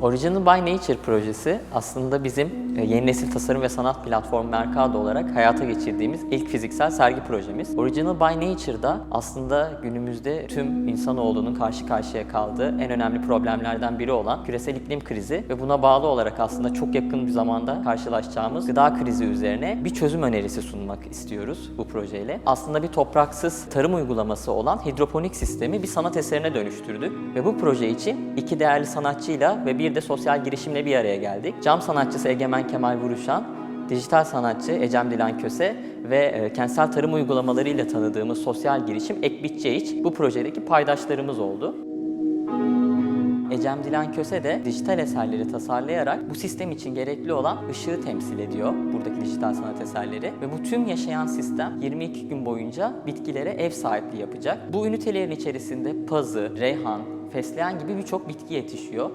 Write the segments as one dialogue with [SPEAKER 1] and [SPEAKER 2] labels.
[SPEAKER 1] Original by Nature projesi aslında bizim e, yeni nesil tasarım ve sanat platformu Mercado olarak hayata geçirdiğimiz ilk fiziksel sergi projemiz. Original by Nature'da aslında günümüzde tüm insanoğlunun karşı karşıya kaldığı en önemli problemlerden biri olan küresel iklim krizi ve buna bağlı olarak aslında çok yakın bir zamanda karşılaşacağımız gıda krizi üzerine bir çözüm önerisi sunmak istiyoruz bu projeyle. Aslında bir topraksız tarım uygulaması olan hidroponik sistemi bir sanat eserine dönüştürdük ve bu proje için iki değerli sanatçıyla ve bir de sosyal girişimle bir araya geldik. Cam sanatçısı Egemen Kemal Vuruşan, dijital sanatçı Ecem Dilan Köse ve e, kentsel tarım uygulamalarıyla tanıdığımız sosyal girişim Ekbit Çeyiç bu projedeki paydaşlarımız oldu. Ecem Dilan Köse de dijital eserleri tasarlayarak bu sistem için gerekli olan ışığı temsil ediyor buradaki dijital sanat eserleri ve bu tüm yaşayan sistem 22 gün boyunca bitkilere ev sahipliği yapacak. Bu ünitelerin içerisinde pazı, reyhan, fesleğen gibi birçok bitki yetişiyor.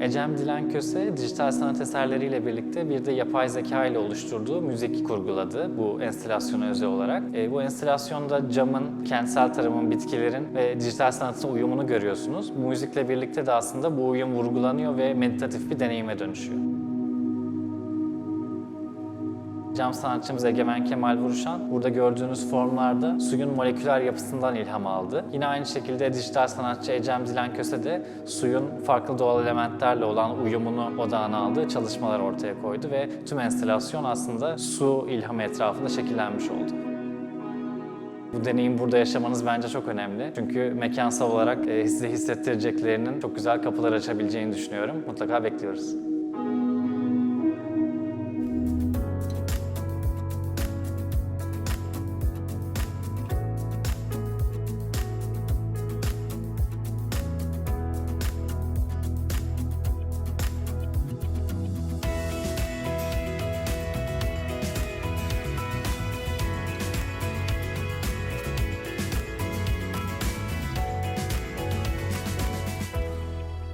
[SPEAKER 2] Ecem Dilan Köse dijital sanat eserleriyle birlikte bir de yapay zeka ile oluşturduğu müzik kurguladı bu enstalasyona özel olarak. E, bu enstalasyonda camın, kentsel tarımın, bitkilerin ve dijital sanatın uyumunu görüyorsunuz. Müzikle birlikte de aslında bu uyum vurgulanıyor ve meditatif bir deneyime dönüşüyor. Cam sanatçımız Egemen Kemal Vuruşan burada gördüğünüz formlarda suyun moleküler yapısından ilham aldı. Yine aynı şekilde dijital sanatçı Ecem Dilan Köse de suyun farklı doğal elementlerle olan uyumunu odağına aldığı çalışmalar ortaya koydu ve tüm enstalasyon aslında su ilhamı etrafında şekillenmiş oldu. Bu deneyim burada yaşamanız bence çok önemli. Çünkü mekansal olarak e, size hissettireceklerinin çok güzel kapılar açabileceğini düşünüyorum. Mutlaka bekliyoruz.